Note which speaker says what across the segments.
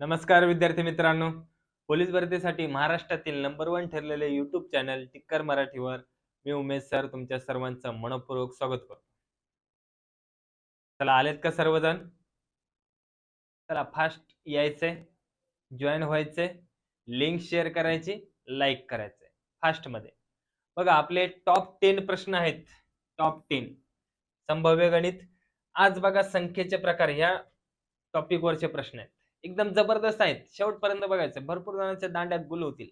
Speaker 1: नमस्कार विद्यार्थी मित्रांनो. पोलीस भरतीसाठी महाराष्ट्रातील नंबर वन ठरलेले युट्यूब चॅनल टिक्कर मराठीवर मी उमेश सर तुमच्या सर्वांचं मनपूर्वक स्वागत करतो. चला आलेत का सर्वजण? चला फास्ट यायचे जॉईन व्हायचे लिंक शेअर करायची लाईक करायचंय फास्टमध्ये. बघा आपले टॉप टेन प्रश्न आहेत. टॉप टेन संभाव्य गणित. आज बघा संख्येचे प्रकार. ह्या टॉपिकवरचे प्रश्न आहेत. एकदम जबरदस्त आहेत. शेवटपर्यंत बघायचं. भरपूर जणांच्या दांड्यात गुल होतील.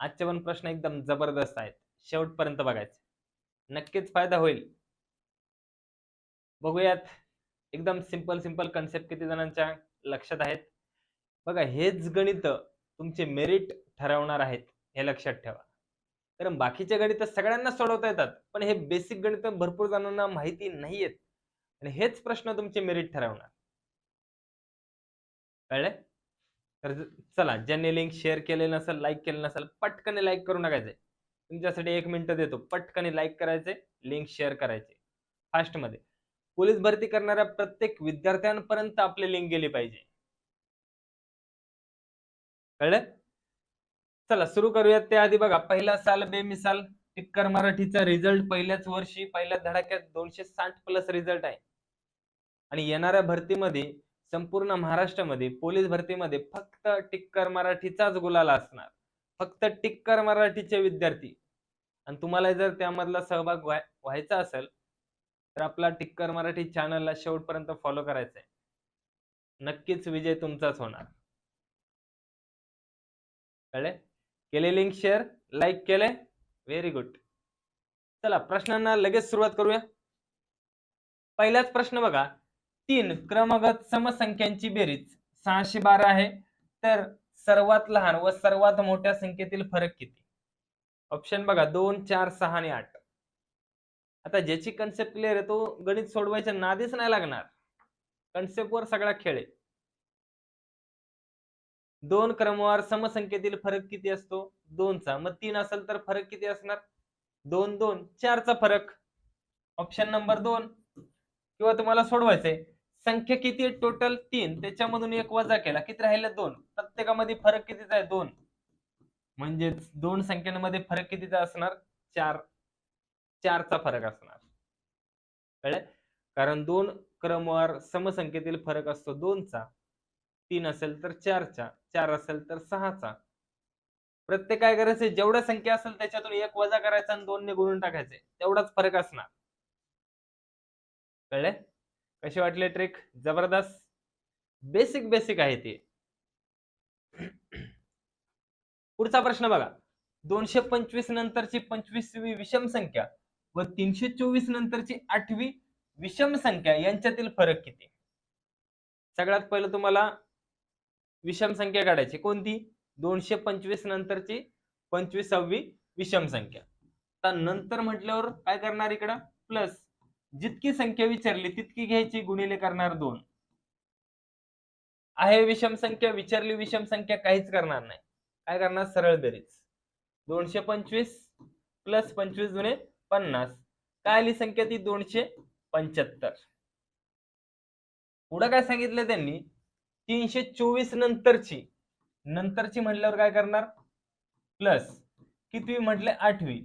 Speaker 1: आजचे पण प्रश्न एकदम जबरदस्त आहेत. शेवटपर्यंत बघायचे. नक्कीच फायदा होईल. बघूयात. एकदम सिंपल सिंपल कन्सेप्ट किती जणांच्या लक्षात आहेत. बघा हेच गणित तुमचे मेरिट ठरवणार आहेत हे लक्षात ठेवा. कारण बाकीचे गणित सगळ्यांना सोडवता येतात पण हे बेसिक गणित भरपूर जणांना माहिती नाहीयेत. आणि हेच प्रश्न तुमचे मेरिट ठरवणार. कळले तर चला ज्यांनी लिंक शेअर केले नसेल लाईक केले नसेल पटकन लाईक करून टाकायचंय तुमच्यासाठी एक मिनिट देतो. पटकन लाईक करायचे लिंक शेअर करायचे. फास्टमध्ये पोलीस भरती करणाऱ्या प्रत्येक विद्यार्थ्यांपर्यंत आपली लिंक गेली पाहिजे. कळलं? चला सुरू करूयात त्याआधी बघा. पहिला साल बेमिसाल टिक्कर मराठीचा रिझल्ट पहिल्याच वर्षी पहिल्या धडाक्यात दोनशे साठ प्लस रिझल्ट आहे. आणि येणाऱ्या भरतीमध्ये संपूर्ण महाराष्ट्रामध्ये पोलीस भरतीमध्ये फक्त टिक्कर मराठीचाच गुलाला असणार. फक्त टिक्कर मराठीचे विद्यार्थी. आणि तुम्हाला जर त्यामधला सहभाग व्हाय- व्हायचा असेल तर आपला टिक्कर मराठी चॅनलला शेवटपर्यंत फॉलो करायचा आहे नक्कीच विजय तुमचाच होणार. कळले? केले लिंक शेअर लाईक केले. व्हेरी गुड चला प्रश्नांना लगेच सुरुवात करूया. पहिलाच प्रश्न बघा. तीन क्रमगत समसंख्यांची बेरीज. सहाशे बारा आहे. तर सर्वात लहान व सर्वात मोठ्या संख्येतील फरक किती? ऑप्शन बघा दोन चार सहा आणि आठ. आता ज्याची कन्सेप्ट क्लिअर आहे तो गणित सोडवायच्या नादीच नाही लागणार. कन्सेप्टवर सगळा खेळ आहे. दोन क्रमवार समसंख्येतील फरक किती असतो? दोनचा. मग तीन असेल तर फरक किती असणार? दोन दोन चारचा फरक. ऑप्शन नंबर दोन. किंवा तुम्हाला सोडवायचंय. संख्या किती आहे? टोटल तीन. त्याच्यामधून एक वजा केला. किती राहिले? दोन. प्रत्येकामध्ये फरक कितीचा आहे? दोन. म्हणजेच दोन संख्यांमध्ये फरक कितीचा असणार? चार. चारचा फरक असणार. कळलं? कारण दोन क्रमवार समसंख्येतील फरक असतो दोनचा. तीन असेल तर चारचा. चार असेल तर सहाचा. प्रत्येक काय करायचं जेवढ्या संख्या असेल त्याच्यातून एक वजा करायचा आणि दोन ने गुणून टाकायचे तेवढाच फरक असणार. कळले? कसे वाटले ट्रिक जबरदस्त? बेसिक बेसिक आहे ते. पुढचा प्रश्न बघा. दोनशे पंचवीस नंतरची पंचवीसवी विषम संख्या व तीनशे चोवीस नंतरची आठवी विषम संख्या यांच्यातील फरक किती? सगळ्यात पहिलं तुम्हाला विषम संख्या काढायची. कोणती? दोनशे पंचवीस नंतरची पंचवीसावी विषम संख्या. आता नंतर म्हटल्यावर काय करणार इकडं? प्लस जितकी संख्या विचारली तितकी घ्यायची गुणिले करणार दोन. आहे विषम संख्या विचारली विषम संख्या काहीच करणार नाही. काय करणार? सरळ बेरीज. दोनशे पंचवीस प्लस पंचवीस जुने पन्नास. काय आली संख्या ती? दोनशे पंच्याहत्तर. पुढं काय सांगितलं त्यांनी? तीनशे चोवीस नंतरची. नंतरची म्हटल्यावर काय करणार? प्लस कितवी म्हटले? आठवी.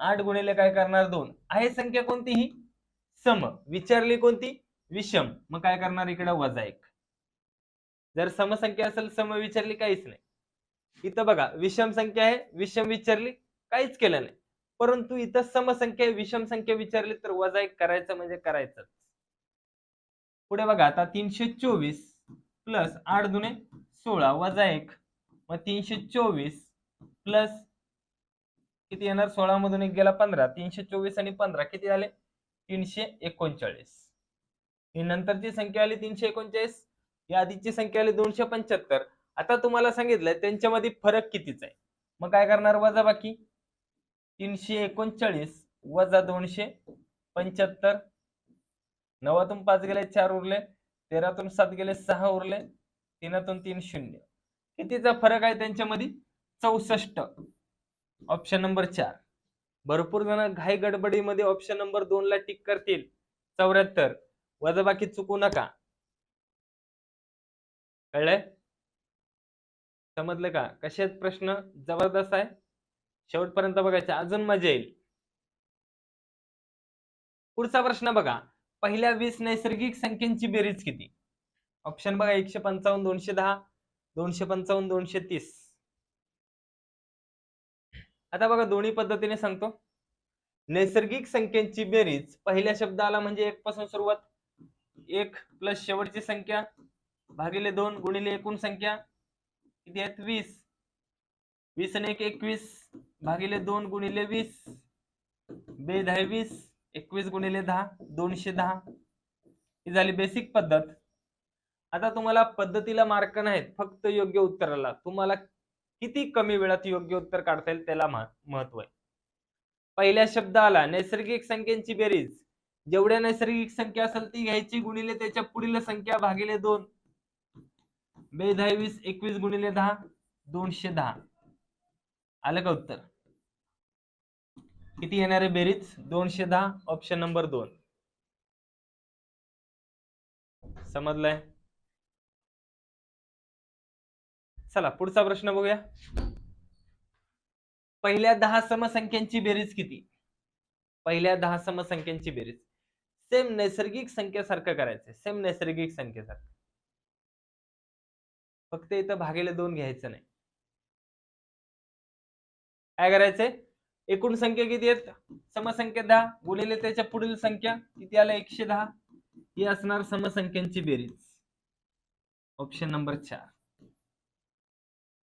Speaker 1: आठ गुणिले काय करणार? दोन. आहे संख्या कोणती ही? सम. विचारली कोणती? विषम. मग काय करणार इकडे? वजा एक. जर समसंख्या असेल सम विचारली काहीच नाही. इथं बघा विषम संख्या आहे विषम विचारली काहीच केलं नाही. परंतु इथं समसंख्या विषम संख्या विचारली तर वजा एक करायचं म्हणजे करायचं. पुढे बघा आता तीनशे चोवीस प्लस आठ दुने सोळा वजा एक. मग तीनशे चोवीस प्लस किती येणार? सोळा मधून एक गेला पंधरा. तीनशे चोवीस आणि पंधरा किती झाले? तीनशे एकोणचाळीस. ही नंतरची संख्या आली तीनशे एकोणचाळीस या आधीची संख्या आली दोनशे पंच्याहत्तर. आता तुम्हाला सांगितलंय त्यांच्यामध्ये फरक कितीच आहे? मग काय करणार वजा बाकी तीनशे एकोणचाळीस वजा दोनशे पंच्याहत्तर. नवातून पाच गेले चार उरले. तेरातून सात गेले सहा उरले. तीनातून तीन शून्य. कितीचा फरक आहे त्यांच्यामध्ये? चौसष्ट. ऑप्शन नंबर चार. भरपूर जण घाई गडबडीमध्ये ऑप्शन नंबर दोन ला टिक करतील. चौऱ्याहत्तर. वजाबाकी चुकू नका. कळलंय? समजलं का? कसे प्रश्न? जबरदस्त आहे. शेवटपर्यंत बघायचे. अजून मजा येईल. पुढचा प्रश्न बघा. पहिल्या वीस नैसर्गिक संख्येची बेरीज किती? ऑप्शन बघा एकशे पंचावन्न दोनशे दहा दोनशे पंचावन्न दोनशे तीस. आता बघा दोन्ही पद्धतीने सांगतो. नैसर्गिक संख्यांची बेरीज पहिल्या शब्दाला म्हणजे एक पासून सुरुवात एक प्लस शेवटची संख्या भागिले दोन गुणिले एकूण संख्या किती आहेत? वीस. वीस आणि एक एकवीस. भागिले दोन गुणिले वीस. बे दहा वीस. एकवीस गुणिले दहा दोनशे दहा. ही झाली बेसिक पद्धत. आता तुम्हाला पद्धतीला मार्क नाहीत फक्त योग्य उत्तराला. तुम्हाला किती कमी वेळात योग्य उत्तर काढता येईल त्याला महत्त्व आहे. पहिल्या शब्दाला नैसर्गिक संख्यांची बेरीज. जेवढ्या नैसर्गिक संख्या असेल ती घ्यायची गुणिले त्याच्या पुढील संख्या भागिले दोन. बे एकवीस गुणिले दहा दोनशे दहा. आलं का उत्तर? किती येणार आहे बेरीज? दोनशे दहा ऑप्शन नंबर दोन. समजलंय? चला पुढचा प्रश्न बघूया. पहिल्या दहा समसंख्यांची बेरीज किती? पहिल्या दहा समसंख्यांची बेरीज. सेम नैसर्गिक संख्येसारखं करायचं सेम नैसर्गिक संख्येसारखं. फक्त इथं भागेले दोन घ्यायचं नाही. काय करायचंय? एकूण संख्या किती आहेत? समसंख्या दहा गुणिले त्याच्या पुढील संख्या किती आला? एकशे दहा. ही असणार समसंख्यांची बेरीज. ऑप्शन नंबर चार.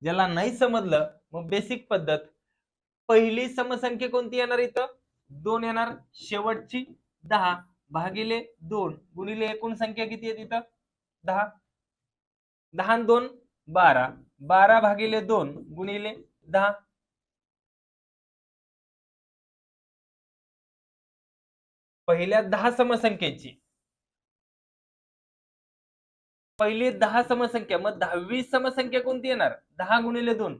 Speaker 1: ज्याला नाही समजलं मग बेसिक पद्धत. पहिली समसंख्या कोणती येणार इथं? दोन येणार. शेवटची दहा. भागिले दोन गुणिले एकूण संख्या किती आहे तिथं? दहा. दहा दोन बारा. बारा भागिले दोन गुणिले दहा. पहिल्या दहा समसंख्येची. पहिली दहा समसंख्या मग दहावी समसंख्या कोणती येणार? दहा गुणिले दोन.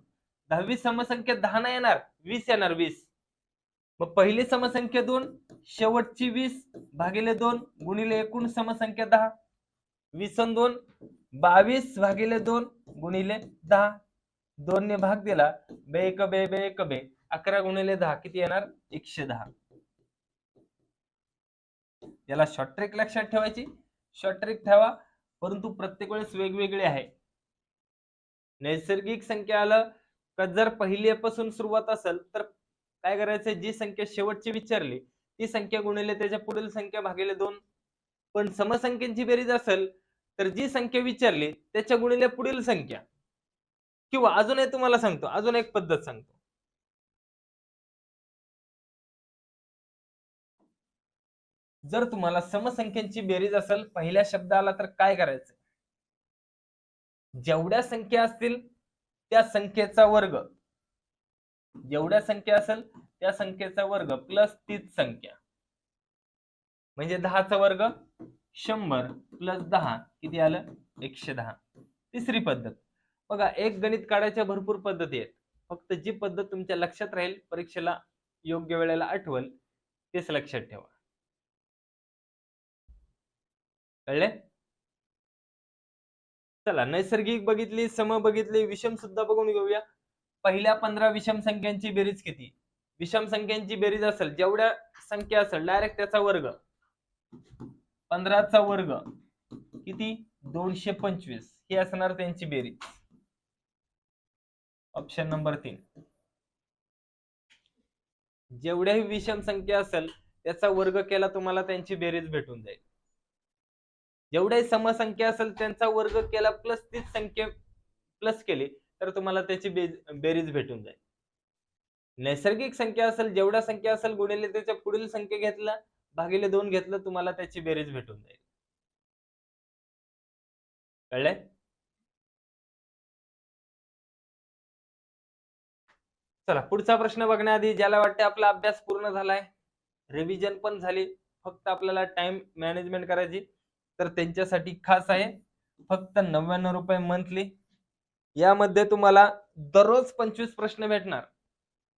Speaker 1: दहावी समसंख्या दहा नाही येणार वीस येणार वीस. मग पहिली समसंख्या दोन शेवटची वीस भागिले दोन गुणिले एकूण समसंख्या दहा. वीस दोन बावीस भागिले दोन गुणिले दहा. दोन ने भाग दिला बे एक बे बे एक बे. अकरा गुणिले दहा किती येणार? एकशे दहा. याला शॉर्ट ट्रिक लक्षात ठेवायची. शॉर्ट ट्रिक ठेवा. परंतु प्रत्येक वेळेस वेगवेगळे आहे. नैसर्गिक संख्या आलं का जर पहिल्यापासून सुरुवात असेल तर काय करायचं जी संख्या शेवटची विचारली ती संख्या गुणिले त्याच्या पुढील संख्या भागिले दोन. पण समसंख्यांची बेरीज असेल तर जी संख्या विचारली त्याच्या गुणिले पुढील संख्या. किंवा अजून एक तुम्हाला सांगतो अजून एक पद्धत सांगतो. जर तुम्हाला समसंख्यांची बेरीज असेल पहिल्या शब्द आला तर काय करायचं? जेवढ्या संख्या असतील त्या संख्येचा वर्ग. जेवढ्या संख्या असेल त्या संख्येचा वर्ग प्लस तीच संख्या. म्हणजे दहाचा वर्ग शंभर प्लस दहा किती आलं? एकशे दहा. तिसरी पद्धत. बघा एक गणित काढायच्या भरपूर पद्धती आहेत. फक्त जी पद्धत तुमच्या लक्षात राहील परीक्षेला योग्य वेळेला आठवल तेच लक्षात ठेवा. कळले? चला नैसर्गिक बघितली सम बघितली विषम सुद्धा बघून घेऊया. पहिल्या पंधरा विषम संख्यांची बेरीज किती? विषम संख्यांची बेरीज असेल जेवढ्या संख्या असेल डायरेक्ट त्याचा वर्ग. पंधराचा वर्ग. किती? दोनशे पंचवीस. ही असणार त्यांची बेरीज. ऑप्शन नंबर तीन. जेवढ्याही विषम संख्या असेल त्याचा वर्ग केला तुम्हाला त्यांची बेरीज भेटून जाईल. जेवढे समसंख्या असेल त्यांचा वर्ग केला प्लस तीच संख्या प्लस केली तर तुम्हाला त्याची बेरीज भेटून जाईल. नैसर्गिक संख्या असेल जेवढ्या संख्या असेल गुणिले त्याच्या पुढील संख्या घेतला भागिले दोन घेतलं तुम्हाला त्याची बेरीज भेटून जाईल. कळलंय? चला पुढचा प्रश्न बघण्याआधी ज्याला वाटते आपला अभ्यास पूर्ण झालाय रिव्हिजन पण झाली फक्त आपल्याला टाइम मॅनेजमेंट करायची. तर त्यांच्यासाठी खास आहे. फक्त नव्याण्णव रुपये मंथली यामध्ये तुम्हाला दररोज पंचवीस प्रश्न भेटणार.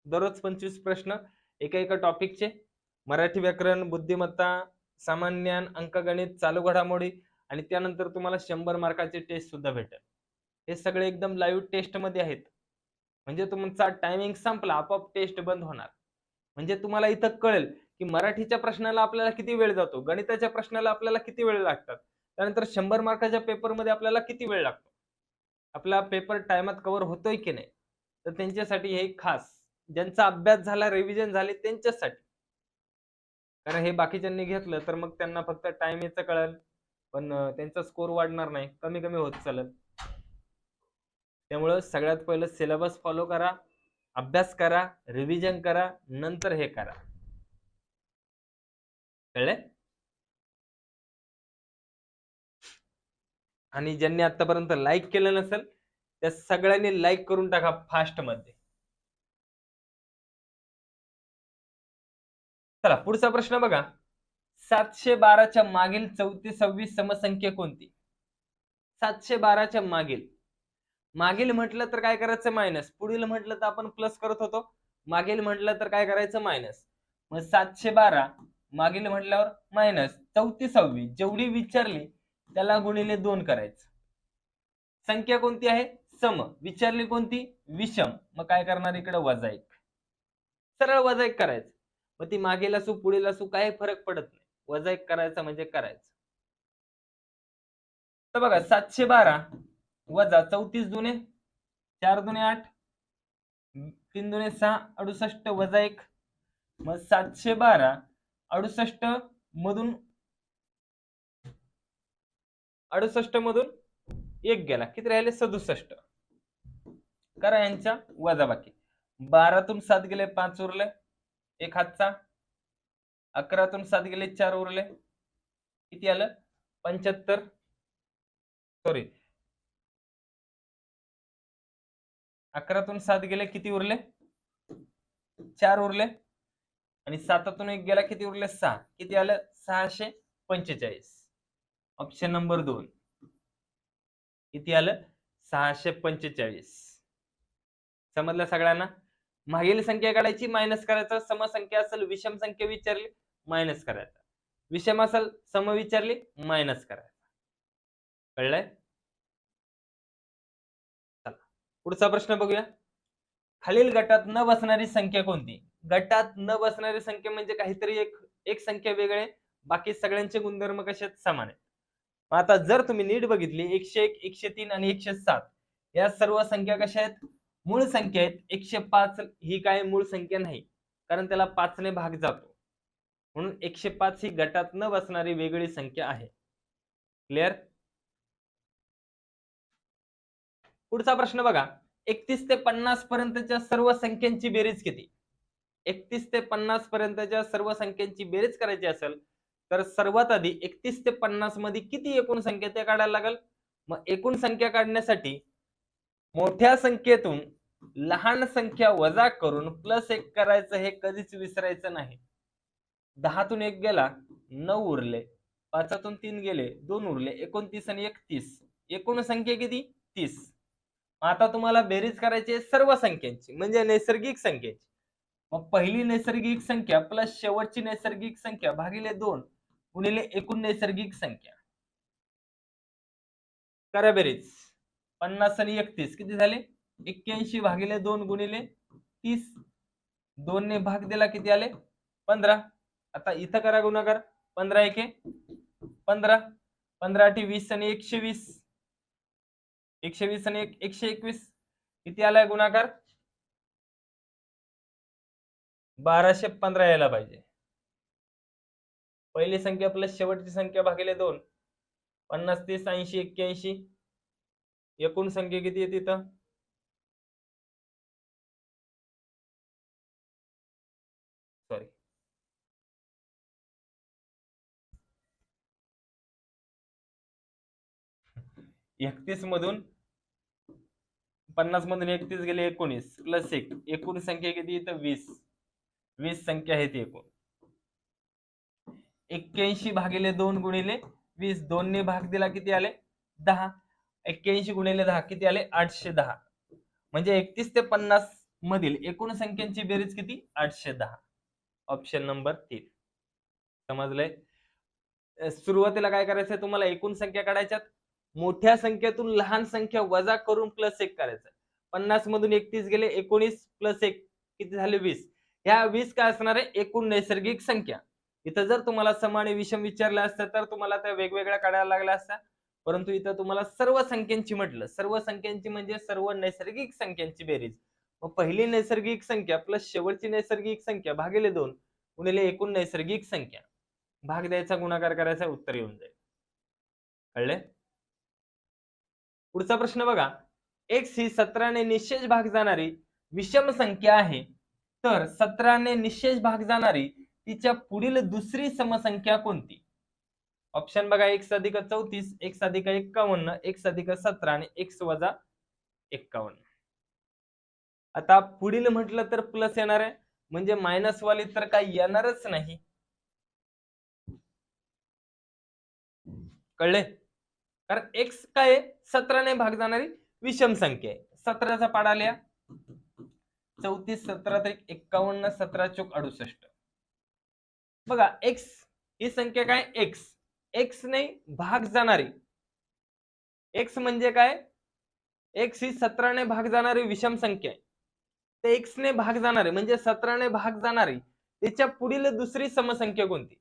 Speaker 1: दररोज पंचवीस प्रश्न एका एका टॉपिकचे मराठी व्याकरण बुद्धिमत्ता सामान्य अंकगणित चालू घडामोडी आणि त्यानंतर तुम्हाला शंभर मार्काचे टेस्ट सुद्धा भेटेल. हे सगळे एकदम लाईव्ह टेस्टमध्ये आहेत. म्हणजे तुमचा टायमिंग संपला आपोआप टेस्ट बंद होणार. म्हणजे तुम्हाला इथं कळेल की मराठीच्या प्रश्नाला आपल्याला किती वेळ जातो? गणिताच्या प्रश्नाला आपल्याला किती वेळ लागतात? त्यानंतर शंभर मार्काच्या पेपरमध्ये आपल्याला किती वेळ लागतो? आपला पेपर टायमात कव्हर होतोय की नाही? तर त्यांच्यासाठी हे खास ज्यांचा अभ्यास झाला रिव्हिजन झाले त्यांच्यासाठी. कारण हे बाकीच्यांनी घेतलं तर मग त्यांना फक्त टाइम याचं कळेल. पण त्यांचा स्कोर वाढणार नाही. कमी कमी होत चालेल. त्यामुळं सगळ्यात पहिलं सिलेबस फॉलो करा अभ्यास करा रिव्हिजन करा नंतर हे करा. कळलंय आणि ज्यांनी आतापर्यंत लाईक केलं नसेल त्या सगळ्यांनी लाईक करून टाका फास्टमध्ये. चला पुढचा प्रश्न बघा. सातशे बाराच्या मागील चौतीस सव्वीस समसंख्या कोणती? सातशे बाराच्या मागील. मागील म्हटलं तर काय करायचं? मायनस पुढील म्हटलं तर आपण प्लस करत होतो. मागील म्हटलं तर काय करायचं? मायनस मग सातशे बारा मागील म्हटल्यावर मायनस चौतीसावी जेवढी विचारली त्याला गुणिले दोन करायचं. संख्या कोणती आहे? सम. विचारली कोणती? विषम. मग काय करणार इकडे? वजा एक. सरळ वजा एक करायचं. मग ती मागेल असू पुढील असू काही फरक पडत नाही. वजा एक करायचा म्हणजे करायचं. तर बघा सातशे बारा वजा चौतीस दुने चार दुने आठ तीन दुने सहा अडुसष्ट वजा एक. मग सातशे बारा अडुसष्ट मधून अडुसष्ट मधून एक गेला. किती राहिले? सदुसष्ट. करा यांच्या वजा बाकी बारातून सात गेले पाच उरले. एक हातचा. अकरातून सात गेले चार उरले. किती आलं? पंच्याहत्तर. सॉरी अकरातून सात गेले किती उरले? चार उरले. आणि सातातून एक गेला किती उरले? सहा. किती आलं? सहाशे पंचेचाळीस. ऑप्शन नंबर दोन. किती आलं? सहाशे पंचेचाळीस. समजलं सगळ्यांना? मागील संख्या काढायची मायनस करायचा. समसंख्या असेल विषम संख्या विचारली मायनस करायचा. विषम असेल सम विचारली मायनस करायचा. कळलंय? चला. पुढचा प्रश्न बघूया. खालील गटात न बसणारी संख्या कोणती? गटात न बसणारी संख्या म्हणजे काहीतरी एक एक संख्या वेगळे बाकी सगळ्यांचे गुणधर्म कसे समान आहेत? मग आता जर तुम्ही नीट बघितली एकशे एक एकशे तीन आणि एकशे सात या सर्व संख्या कशा आहेत? मूळ संख्या आहेत. एकशे पाच ही काय मूळ संख्या नाही कारण त्याला पाचने भाग जातो. म्हणून एकशे पाच ही गटात न बसणारी वेगळी संख्या आहे. क्लिअर पुढचा प्रश्न बघा. एकतीस ते पन्नास पर्यंतच्या सर्व संख्यांची बेरीज किती? एकतीस ते पन्नास पर्यंतच्या सर्व संख्यांची बेरीज करायची असेल तर सर्वात आधी एकतीस ते पन्नासमध्ये किती एकूण संख्या त्या काढायला लागेल? मग एकूण संख्या काढण्यासाठी मोठ्या संख्येतून लहान संख्या वजा करून प्लस एक करायचं हे कधीच विसरायचं नाही. दहातून एक गेला नऊ उरले. पाचातून तीन गेले दोन उरले. एकोणतीस आणि एकतीस. एकूण संख्या किती? तीस. आता तुम्हाला बेरीज करायची आहे सर्व संख्यांची म्हणजे नैसर्गिक संख्येची. मग पहिली नैसर्गिक संख्या प्लस शेवटची नैसर्गिक संख्या भागिले दोन गुणिले एकूण नैसर्गिक संख्या. करा बेरीज. पन्नास आणि एकतीस किती झाले? एक्क्याऐंशी भागिले दोन गुणिले तीस. दोन ने भाग दिला किती आले? पंधरा. आता इथं करा गुणाकार. पंधरा एके पंधरा. पंधरा आठी वीस आणि एकशे वीस. एकशे वीस आणि एक एकशे एकवीस. किती आलाय गुणाकार? बाराशे पंधरा यायला पाहिजे. पहिली संख्या प्लस शेवटची संख्या भागिले दोन. पन्नास तीस ऐंशी एक्क्याऐंशी. एकूण संख्या किती येते इथं सॉरी एकतीस मधून पन्नास मधून एकतीस गेले एकोणीस. प्लस एक. एकूण संख्या किती इथं? वीस. वीस संख्या आहे ती एकूण. एक्क्याऐंशी भागिले दोन गुणिले वीस दोनने भाग दिला किती आले? दहा. एक्क्याऐंशी गुणिले दहा किती आले? आठशे दहा. म्हणजे एकतीस ते पन्नास मधील एकूण संख्यांची बेरीज किती? आठशे दहा. ऑप्शन नंबर तीन. समजलंय? सुरुवातीला काय करायचंय तुम्हाला? एकूण संख्या काढायच्यात. मोठ्या संख्येतून लहान संख्या वजा करून प्लस एक करायचं. पन्नास मधून एकतीस गेले एकोणीस प्लस एक किती झाले? वीस. ह्या वीस काय असणार आहे? एकूण नैसर्गिक संख्या. इथं जर तुम्हाला सम आणि विषम विचारलं असतं तर तुम्हाला त्या वेगवेगळ्या काढायला लागल्या असत्या. परंतु इथं तुम्हाला सर्व संख्यांची म्हटलं. सर्व संख्यांची म्हणजे सर्व नैसर्गिक संख्यांची बेरीज. मग पहिली नैसर्गिक संख्या प्लस शेवटची नैसर्गिक संख्या भागिले दोन गुणिले एकूण नैसर्गिक संख्या. भाग द्यायचा गुणाकार करायचा उत्तर येऊन जाईल. कळले? पुढचा प्रश्न बघा. एक्स ही सतराने निशेष भाग जाणारी विषम संख्या आहे. तर सतराने निशेष भाग जाणारी तिच्या पुढील दुसरी समसंख्या कोणती? ऑप्शन बघा एक्स अधिक चौतीस एक्स अधिक एक्कावन्न एक्स अधिक सतरा आणि एक्स वजा एक्कावन्न. आता पुढील म्हटलं तर प्लस येणार आहे. म्हणजे मायनस वाली तर काही येणारच नाही. कळले? कारण एक्स काय सतराने भाग जाणारी विषम संख्या आहे. सतराचा पाडा लिहा. चौतीस सतरा तरी एक्कावन्न सतरा चोक अडुसष्ट. बघा एक्स ही संख्या काय? एक्स एक्स ने भाग जाणारी. एक्स म्हणजे काय? एक्स ही सतराने भाग जाणारी विषम संख्या आहे. ते एक्स ने भाग जाणारे म्हणजे सतराने भाग जाणारी त्याच्या पुढील दुसरी समसंख्या कोणती?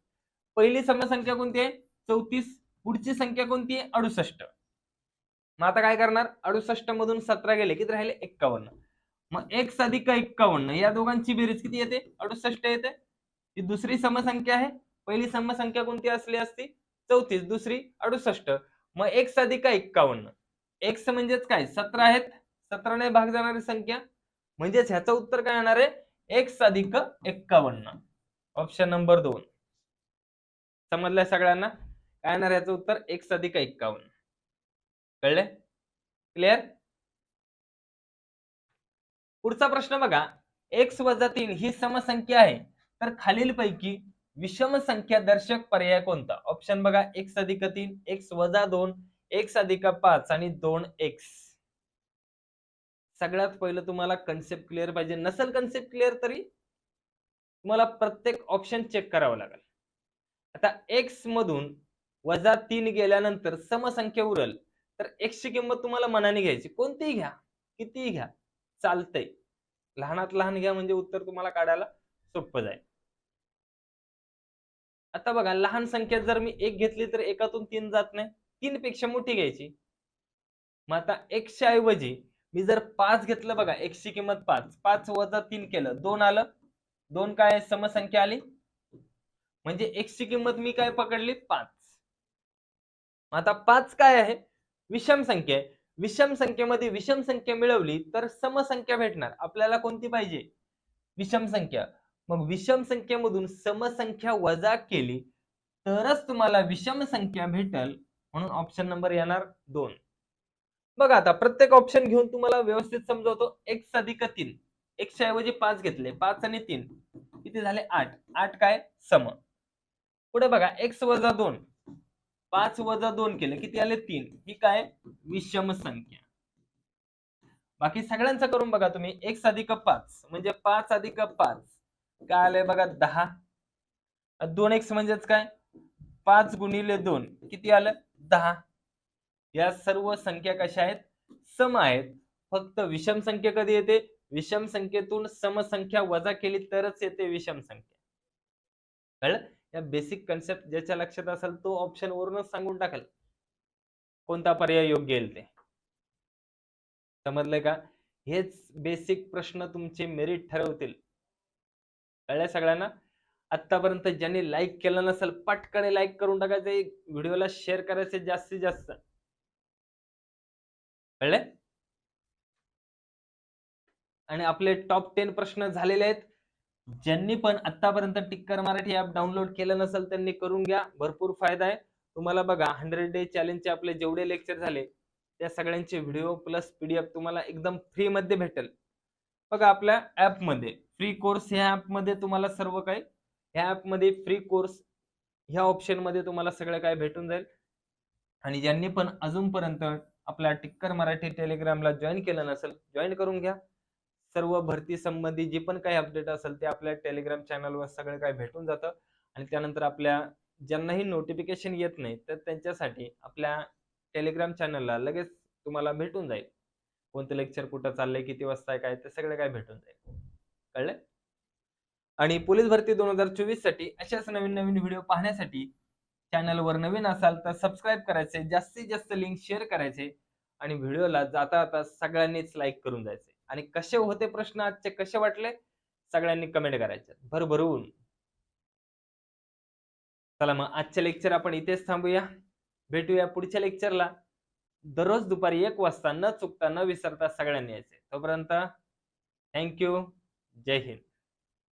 Speaker 1: पहिली समसंख्या कोणती आहे? चौतीस. पुढची संख्या कोणती आहे? अडुसष्ट. मग आता काय करणार? अडुसष्ट मधून सतरा गेले किती राहिले एक्कावन्न मग एक्स अधिक एक्कावन्न या दोघांची बेरीज किती येते? अडुसष्ट येते. ही दुसरी समसंख्या आहे. पहिली समसंख्या कोणती असली असती? चौतीस दुसरी अडुसष्ट. मग एक्स अधिक एक्कावन्न. एक्स म्हणजेच काय? सतरा आहेत. सतराने भाग जाणारी संख्या. म्हणजेच ह्याचं उत्तर काय येणार आहे? एक्स अधिक एक्कावन्न. ऑप्शन नंबर दोन. समजलंय सगळ्यांना? काय येणार याचं उत्तर? एक्स अधिक एक्कावन्न. कळले? क्लिअर पुढचा प्रश्न बघा. एक्स वजा तीन ही समसंख्या आहे. तर खालीलपैकी विषम संख्या दर्शक पर्याय कोणता? ऑप्शन बघा एक्स अधिक तीन एक्स वजा दोन एक्स अधिक पाच आणि दोन एक्स सगळ्यात पहिलं तुम्हाला कन्सेप्ट क्लिअर पाहिजे. नसेल कन्सेप्ट क्लिअर तरी तुम्हाला प्रत्येक ऑप्शन चेक करावं लागेल. आता एक्स मधून वजा तीन गेल्यानंतर समसंख्या उरल. तर एक्स ची किंमत तुम्हाला मनाने घ्यायची. कोणतीही घ्या. कितीही घ्या. चालतंय. लहानात लहान घ्या म्हणजे उत्तर तुम्हाला काढायला सोपं जाईल. आता बघा लहान संख्या जर मी एक घेतली तर एकातून तीन जात नाही. तीन पेक्षा मोठी घ्यायची. मग आता एकशे ऐवजी मी जर पाच घेतलं बघा एकशे किंमत पाच. पाच वजा तीन केलं दोन आलं. दोन काय समसंख्या आली? म्हणजे एकशे किंमत मी काय पकडली? पाच. मग आता पाच काय आहे? विषम संख्या आहे. विषम संख्येमध्ये विषम संख्या मिळवली तर समसंख्या भेटणार. आपल्याला कोणती पाहिजे? विषम संख्या. मग विषम संख्येमधून समसंख्या वजा केली तरच तुम्हाला विषम संख्या भेटल म्हणून ऑप्शन नंबर येणार दोन. बघा आता प्रत्येक ऑप्शन घेऊन तुम्हाला व्यवस्थित समजवतो. एक्स अधिक तीन. एकशे ऐवजी पाच घेतले. पाच आणि तीन. किती झाले? आठ. आठ काय? सम. पुढे बघा. एक्स वजा दोन. पाच वजा दोन केले किती आले? तीन. ही काय? विषम संख्या. बाकी सगळ्यांचं करून बघा तुम्ही. एक अधिक पाच म्हणजे पाच अधिक पाच. काय आलंय बघा? दहा. दोन एक्स म्हणजेच काय? पाच गुणिले दोन. किती आलं? दहा. या सर्व संख्या कशा आहेत? सम आहेत. फक्त विषम संख्या कधी येते? विषम संख्येतून समसंख्या वजा केली तरच येते विषम संख्या. कळलं? या बेसिक कन्सेप्ट ज्याच्या लक्षात असेल तो ऑप्शन वरूनच सांगून टाकेल. कोणता पर्याय योग्य येईल ते? समजलंय का? हेच बेसिक प्रश्न तुमचे मेरिट ठरवतील. कळलंय सगळ्यांना? आतापर्यंत ज्यांनी लाईक केलं नसेल पटकन लाईक करून टाकायचं व्हिडिओला शेअर करायचे जास्तीत जास्त. कळले? आणि आपले टॉप टेन प्रश्न झालेले आहेत. ज्यांनी पण आतापर्यंत टिक्कर मराठी ऍप डाउनलोड केलं नसेल त्यांनी करून घ्या. भरपूर फायदा आहे. तुम्हाला बघा हंड्रेड डे चॅलेंजचे आपले जेवढे लेक्चर झाले त्या सगळ्यांचे व्हिडिओ प्लस पीडीएफ तुम्हाला एकदम फ्री मध्ये भेटेल. बघा आपल्या ऍपमध्ये फ्री कोर्स ह्या ऍपमध्ये तुम्हाला सर्व काही ह्या ऍपमध्ये फ्री कोर्स ह्या ऑप्शनमध्ये तुम्हाला सगळं काय भेटून जाईल. आणि ज्यांनी पण अजूनपर्यंत आपल्या टिक्कर मराठी टेलिग्रामला जॉईन केलं नसेल जॉईन करून घ्या. सर्व भरती संबंधी जे पण काही अपडेट असेल ते आपल्या टेलिग्राम चॅनलवर सगळं काही भेटून जातं. आणि त्यानंतर आपल्या ज्यांनाही नोटिफिकेशन येत नाही तर त्यांच्यासाठी आपल्या टेलिग्राम चॅनलला लगेच तुम्हाला भेटून जाईल. कोणतं लेक्चर कुठं चाललंय किती वाजता आहे काय ते सगळं काय भेटून जाईल. कळलं? आणि पोलीस भरती दोन हजार चोवीससाठी अशाच नवीन नवीन व्हिडिओ पाहण्यासाठी चॅनलवर नवीन असाल तर सबस्क्राईब करायचे जास्तीत जास्त लिंक शेअर करायचे आणि व्हिडिओला जाता जाता सगळ्यांनीच लाईक करून जायचे. आणि कसे होते प्रश्न आजचे कसे वाटले? सगळ्यांनी कमेंट करायचे. भरभरून. चला मग आजचे लेक्चर आपण इथेच थांबूया. भेटूया पुढच्या लेक्चरला दररोज दुपारी एक वाजता न चुकता न विसरता सगळ्यांनी यायचे. तोपर्यंत थँक्यू जय हिंद.